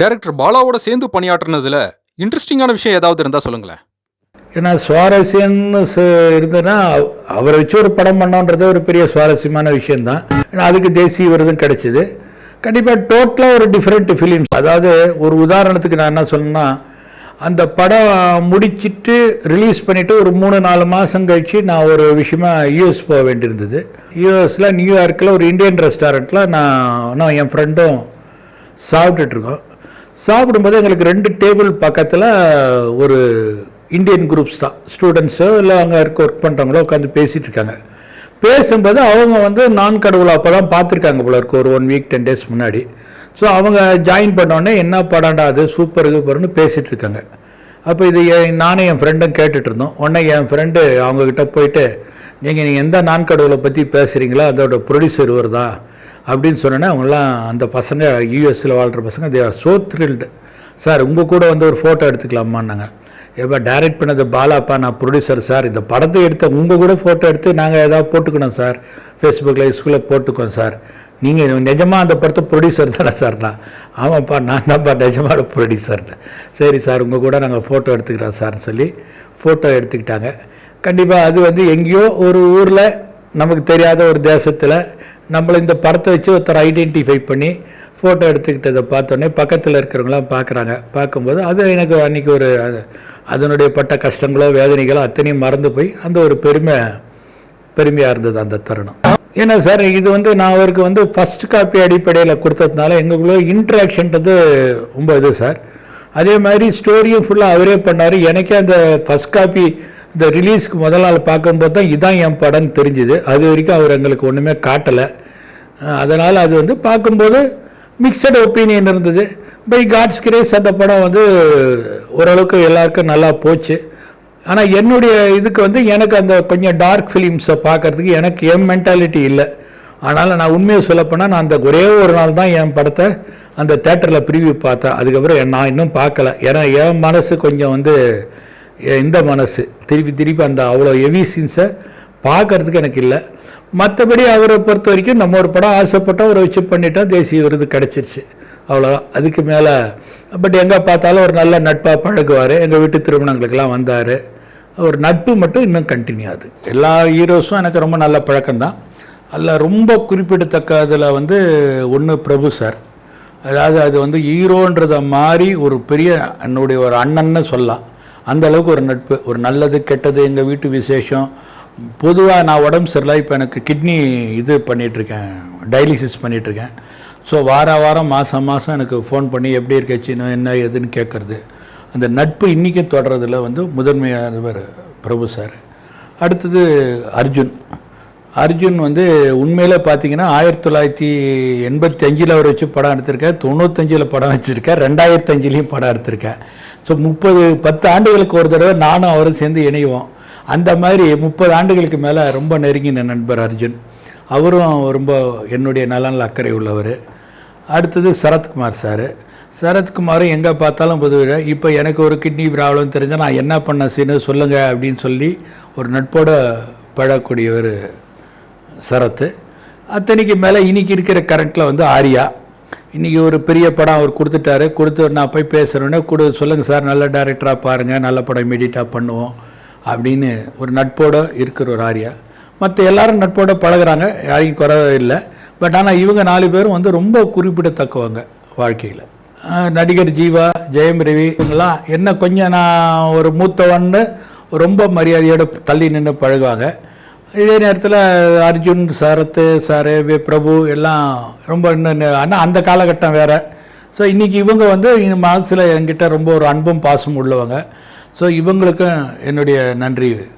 Director பாலாவோட சேர்ந்து பணியாற்றினதுல இன்ட்ரெஸ்டிங்கான விஷயம் ஏதாவது இருந்தால் சொல்லுங்களேன். ஏன்னா சுவாரஸ்யம்னு இருந்ததுன்னா அவரை வச்சு ஒரு படம் பண்ணோன்றது ஒரு பெரிய சுவாரஸ்யமான விஷயம்தான். ஏன்னா அதுக்கு தேசிய விருதும் கிடைச்சிது. கண்டிப்பாக டோட்டலாக ஒரு டிஃப்ரெண்ட் ஃபிலிம்ஸ் அதாவது ஒரு உதாரணத்துக்கு நான் என்ன சொல்லணும்னா அந்த படம் முடிச்சிட்டு ரிலீஸ் பண்ணிவிட்டு ஒரு மூணு நாலு மாதம் கழித்து நான் ஒரு விஷயமா யூஎஸ் போக வேண்டியிருந்தது. யூஎஸில் நியூயார்க்கில் ஒரு இந்தியன் ரெஸ்டாரண்ட்டில் நான் நான் என் ஃப்ரெண்டும் சாப்பிட்டுட்ருக்கோம் சாப்பிடும்போது எங்களுக்கு ரெண்டு டேபிள் பக்கத்தில் ஒரு இந்தியன் குரூப்ஸ் தான். ஸ்டூடெண்ட்ஸோ இல்லை அங்கே இருக்க ஒர்க் பண்ணுறவங்களோ உட்காந்து பேசிகிட்டு இருக்காங்க. பேசும்போது அவங்க வந்து நான் கடவுளை அப்போ தான் பார்த்துருக்காங்க போல இருக்கு. ஒரு ஒன் வீக் டென் டேஸ் முன்னாடி. ஸோ அவங்க ஜாயின் பண்ணோடனே என்ன படம்டா அது? சூப்பர் சூப்பர்னு பேசிகிட்டு இருக்காங்க. அப்போ இது என் நானும் என் ஃப்ரெண்டும் கேட்டுட்டு இருந்தோம். உடனே என் ஃப்ரெண்டு அவங்கக்கிட்ட போயிட்டு நீங்கள் நீங்கள் எந்த நான் கடவுளை பற்றி பேசுகிறீங்களோ அதோட ப்ரொடியூசர் இவர் தான் அப்படின்னு சொன்னோன்னே அவங்களாம் அந்த பசங்க யூஎஸில் வாழ்கிற பசங்க they are so thrilled sir உங்கள் கூட வந்து ஒரு ஃபோட்டோ எடுத்துக்கலாமான்னாங்க. எப்போ டைரக்ட் பண்ணது பாலாப்பா நான் ப்ரொடியூசர் சார் இந்த படத்தை எடுத்த உங்கள் கூட ஃபோட்டோ எடுத்து நாங்கள் ஏதாவது போட்டுக்கணும் சார் ஃபேஸ்புக்கில் ஸ்கூலில் போட்டுக்கோம் சார் நீங்கள் நிஜமாக அந்த படத்தை ப்ரொடியூசர் தானே சார் நான். ஆமாப்பா நான் தான்ப்பா நிஜமான ப்ரொடியூசர் சரி சார் உங்கள் கூட நாங்கள் ஃபோட்டோ எடுத்துக்கிறோம் சார்னு சொல்லி ஃபோட்டோ எடுத்துக்கிட்டாங்க. கண்டிப்பாக அது வந்து எங்கேயோ ஒரு ஊரில் நமக்கு தெரியாத ஒரு தேசத்தில் நம்மளை இந்த படத்தை வச்சு ஒருத்தர் ஐடென்டிஃபை பண்ணி ஃபோட்டோ எடுத்துக்கிட்டதை பார்த்தோன்னே பக்கத்தில் இருக்கிறவங்களாம் பார்க்குறாங்க. பார்க்கும்போது அது எனக்கு அன்றைக்கி ஒரு அதனுடைய பட்ட கஷ்டங்களோ வேதனைகளோ அத்தனையும் மறந்து போய் அந்த ஒரு பெருமை பெருமையாக இருந்தது அந்த தருணம். ஏன்னா சார் இது வந்து நான் அவருக்கு வந்து ஃபர்ஸ்ட் காப்பி அடிப்படையில் கொடுத்ததுனால எங்களுக்குள்ள இன்ட்ராக்ஷன்றது ரொம்ப இது சார் அதே மாதிரி ஸ்டோரியும் ஃபுல்லாக அவரே பண்ணார். எனக்கே அந்த ஃபர்ஸ்ட் காப்பி இந்த ரிலீஸ்க்கு முதல் நாள் பார்க்கும்போது தான் இதான் என் படம்னு தெரிஞ்சுது. அது வரைக்கும் அவர் எங்களுக்கு ஒன்றுமே காட்டலை. அதனால் அது வந்து பார்க்கும்போது மிக்சட் ஒப்பீனியன் இருந்தது. பை காட்ஸ் கிரேஸ் அந்த படம் வந்து ஓரளவுக்கு எல்லாருக்கும் நல்லா போச்சு. ஆனால் என்னுடைய இதுக்கு வந்து எனக்கு அந்த கொஞ்சம் டார்க் ஃபிலிம்ஸை பார்க்கறதுக்கு எனக்கு என் மென்டாலிட்டி இல்லை. அதனால் நான் உண்மையை சொல்லப்போனால் நான் அந்த ஒரே ஒரு நாள் தான் என் படத்தை அந்த தேட்டரில் ப்ரிவியூ பார்த்தேன். அதுக்கப்புறம் நான் இன்னும் பார்க்கல. ஏன்னா என் மனசு கொஞ்சம் வந்து இந்த மனசு. திருப்பி திருப்பி அந்த அவ்வளோ ஹெவி சீன்ஸை பார்க்கறதுக்கு எனக்கு இல்லை. மற்றபடி அவரை பொறுத்த வரைக்கும் நம்ம ஒரு படம் ஆசைப்பட்டோம் அவரை வச்சு பண்ணிட்டோம் தேசிய விருது கிடச்சிருச்சு. அவ்வளோதான் அதுக்கு மேலே பட் எங்கே பார்த்தாலும் ஒரு நல்ல நட்பாக பழகுவார். எங்கள் வீட்டு திருமணங்களுக்கெல்லாம் வந்தார். ஒரு நட்பு மட்டும் இன்னும் கண்டினியூ ஆகுது. எல்லா ஹீரோஸும் எனக்கு ரொம்ப நல்ல பழக்கம்தான். அதில் ரொம்ப குறிப்பிடத்தக்கதில் வந்து ஒன்று பிரபு சார். அதாவது அது வந்து ஹீரோன்றத மாதிரி ஒரு பெரிய என்னுடைய ஒரு அண்ணன்னு சொல்லலாம். அந்த அளவுக்கு ஒரு நட்பு ஒரு நல்லது கெட்டது எங்கள் வீட்டு விசேஷம். பொதுவாக நான் உடம்பு சரியில்லை இப்போ எனக்கு கிட்னி இது பண்ணிகிட்ருக்கேன் டயாலிசிஸ் பண்ணிகிட்ருக்கேன் ஸோ வார வாரம் மாதம் மாதம் எனக்கு ஃபோன் பண்ணி எப்படி இருக்கச்சின்னு என்ன ஏதுன்னு கேட்குறது. அந்த நட்பு இன்றைக்கும் தொடர்றதுல வந்து முதன்மையானவர் பிரபு சார். அடுத்தது அர்ஜுன். அர்ஜுன் வந்து உண்மையில் பார்த்தீங்கன்னா ஆயிரத்தி தொள்ளாயிரத்தி எண்பத்தி அஞ்சில் அவர் வச்சு படம் எடுத்திருக்கார். தொண்ணூத்தஞ்சில் படம் வச்சுருக்கார். ரெண்டாயிரத்தஞ்சிலையும் படம் எடுத்திருக்கேன் ஸோ முப்பது பத்து ஆண்டுகளுக்கு ஒரு தடவை நானும் அவரும் சேர்ந்து இணைவோம். அந்த மாதிரி முப்பது ஆண்டுகளுக்கு மேலே ரொம்ப நெருங்கின நண்பர் அர்ஜுன். அவரும் ரொம்ப என்னுடைய நலனில் அக்கறை உள்ளவர். அடுத்தது சரத்குமார் சார். சரத்குமாரும் எங்கே பார்த்தாலும் பொதுவாக இப்போ எனக்கு ஒரு கிட்னி ப்ராப்ளம் தெரிஞ்சால் நான் என்ன பண்ண சீனு சொல்லுங்கள் அப்படின்னு சொல்லி ஒரு நட்போட பழக்கூடியவர் சரத்து. அத்தனைக்கு மேலே இன்னைக்கு இருக்கிற கரண்ட்டில் வந்து ஆரியா. இன்றைக்கி ஒரு பெரிய படம் அவர் கொடுத்துட்டாரு. கொடுத்து நான் போய் பேசுகிறேன்னே கொடு சொல்லுங்கள் சார் நல்ல டேரக்டராக பாருங்கள் நல்ல படம் இமீடியட்டாக பண்ணுவோம் அப்படின்னு ஒரு நட்போட இருக்கிற ஒரு ஆரியா. மற்ற எல்லாரும் நட்போட பழகுறாங்க யாரையும் குறை இல்லை. பட் ஆனால் இவங்க நாலு பேரும் வந்து ரொம்ப குறிப்பிடத்தக்கவங்க வாழ்க்கையில். நடிகர் ஜீவா ஜெயம் ரவி இவங்கெல்லாம் என்ன கொஞ்சம் நான் ஒரு மூத்தவன்னு ரொம்ப மரியாதையோடு தள்ளி நின்று பழகுவாங்க. இதே நேரத்தில் அர்ஜுன் சரத் சாரு வி பிரபு எல்லாம் ரொம்ப இன்னும் ஆனால் அந்த காலகட்டம் வேறு. ஸோ இன்றைக்கி இவங்க வந்து மனசில் என்கிட்ட ரொம்ப ஒரு அன்பும் பாசமும் உள்ளவங்க. ஸோ இவங்களுக்கும் என்னுடைய நன்றி.